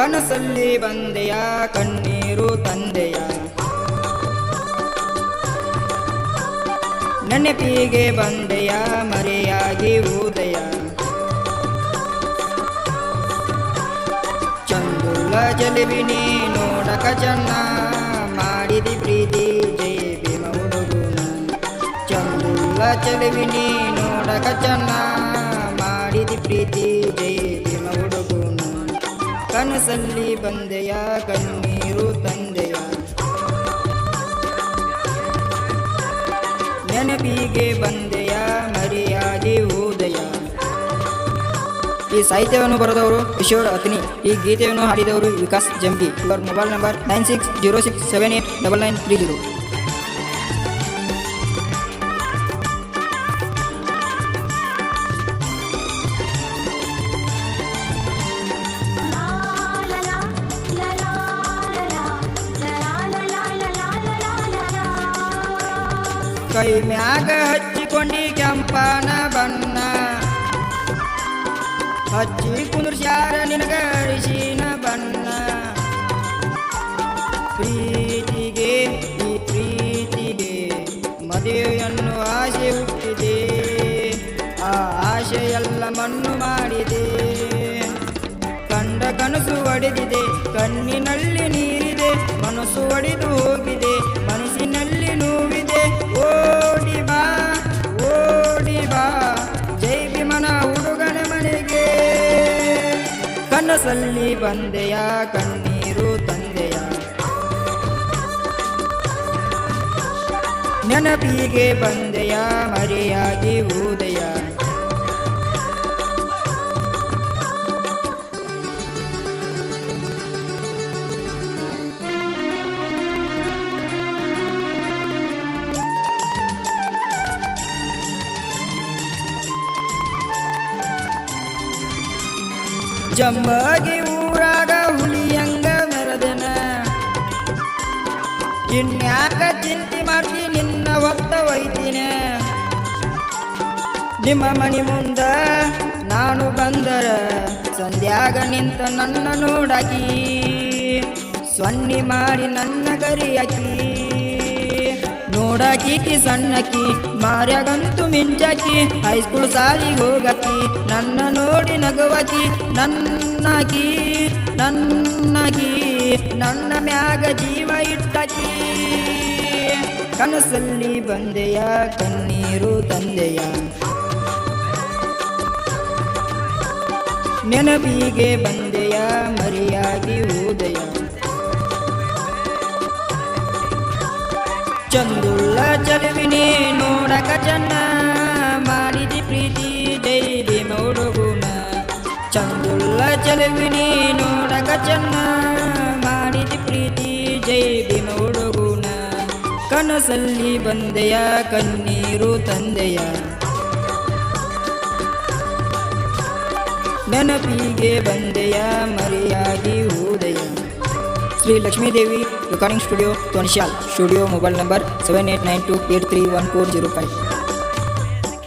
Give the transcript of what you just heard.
ಕನಸಲ್ಲಿ ಬಂದೆಯ, ಕಣ್ಣೀರು ತಂದೆಯ? ನೆನಪಿಗೆ ಬಂದೆಯ, ಮರೆಯಾಗಿ ಉದಯ ಚಂದುಲ ಜಲವಿನಿ ನೋಡಕ ಚೆನ್ನ ಮಾಡಿದಿ ಪ್ರೀತಿ ಜೈ ಭೀಮ ಹುಡುಗುನ ಚಂದುಲ ಜಲವಿನಿ ನೋಡಕ ಚೆನ್ನ ಮಾಡಿದಿ ಪ್ರೀತಿ ಜೈ ಭೀಮ ಹುಡುಗುನ ಕನಸಲ್ಲಿ ಬಂದೆಯ ಕಣ್ಣೀರು ತಂದೆಯ. ನೆನಪಿಗೆ ಬಂದೆಯ ಮರಿಯಾದಿ ಉದಯ ಈ ಸಾಹಿತ್ಯವನ್ನು ಬರೆದವರು ಕಿಶೋರ್ ಅತ್ನಿ ಈ ಗೀತೆಯನ್ನು ಹಾಡಿದವರು ವಿಕಾಸ್ ಜಂಪಿ ಇವರ mobile number nine six zero six seven eight double nine three zero. ಕೈ ಮ್ಯಾಗ ಹಚ್ಚಿಕೊಂಡಿ ಕೆಂಪನ ಬಣ್ಣ. ಹಚ್ಚಿ ಕುಂದ್ರಸ್ಯಾರ ನಿನಗ ಅರಿಶಿನ ಬಣ್ಣ. ಪ್ರೀತಿಗೆ, ಈ ಪ್ರೀತಿಗೆ ಮದುವೆಯನ್ನು ಆಸೆ ಹುಟ್ಟಿದೆ. ಆ ಆಸೆ ಎಲ್ಲ ಮಣ್ಣು ಮಾಡಿದೆ. ಕನಸು ಒಡೆದಿದೆ, ಕಣ್ಣಿನಲ್ಲಿ ನೀರಿದೆ, ಮನಸ್ಸು ಒಡೆದು ಹೋಗಿದೆ, ಮನಸ್ಸಿನಲ್ಲಿ ನೋವಿದೆ. ಓಡಿ ಬಾ ಓಡಿ ಬಾ, ಜೈ ಭೀಮನ ಹುಡುಗನ ಮನೆಗೆ. ಕನಸಲ್ಲಿ ಬಂದೆಯ, ಕಣ್ಣೀರು ತಂದೆಯ. ನೆನಪಿಗೆ ಬಂದೆಯ, ಮರೆಯಾಗಿ ಉದಯ ಜಂಬಗಿ ಊರಾಗ ಹುಲಿಯಂಗ ಮೆರದನ. ಇನ್ಯಾಕ ಚಿಂತೆ ಮಾಡಿ ನಿನ್ನ ಒತ್ತ ಒಯ್ತಿನ. ನಿಮ್ಮ ಮನಿ ಮುಂದ ನಾನು ಬಂದರ, ಸಂಧ್ಯಾಗ ನಿಂತ ನನ್ನ ನೋಡಕಿ, ಸೊನ್ನಿ ಮಾಡಿ ನನ್ನ ಗರಿಯಕಿ ನೋಡಕೀಕಿ ಸಣ್ಣಕಿ, ಮಾರ್ಯಾಗಂತೂ ಮಿಂಚಕಿ ಹೈಸ್ಕೂಲ್ ಸಾಲಿಗೆ ಹೋಗಕಿ, ನನ್ನ ನೋಡಿ ನಗುವಕಿ, ನನ್ನಕಿ ನನ್ನಕಿ, ನನ್ನ ಮ್ಯಾಗ ಜೀವ ಇಟ್ಟಕಿ. ಕನಸಲ್ಲಿ ಬಂದೆಯ, ಕಣ್ಣೀರು ತಂದೆಯ. ನೆನಪಿಗೆ ಬಂದೆಯ, ಮರಿಯಾಗಿ ಉದಯ ಚಂದುಳ್ಳ ಚಲುವಿನಿ ನೋಡಕ ಚನ್ನ ಮಾಡಿದಿ ಪ್ರೀತಿ ಡೈಲಿ ನೋಡುಗುಣ ಚಂದುಳ್ಳ ಚಲುವಿನಿ ನೋಡಕ ಚನ್ನ ಮಾಡಿದಿ ಪ್ರೀತಿ ಜೈ ನೋಡುಗುಣ ಕನಸಲ್ಲಿ ಬಂದೆಯ ಕಣ್ಣೀರು ತಂದೆಯ. ನೆನಪಿಗೆ ಬಂದೆಯ ಮರೆಯಾಗಿ Udaya Shri Lakshmidevi recording studio ತೊಣಶ್ಯಾಲ್ studio mobile number seven eight nine two eight three one four zero five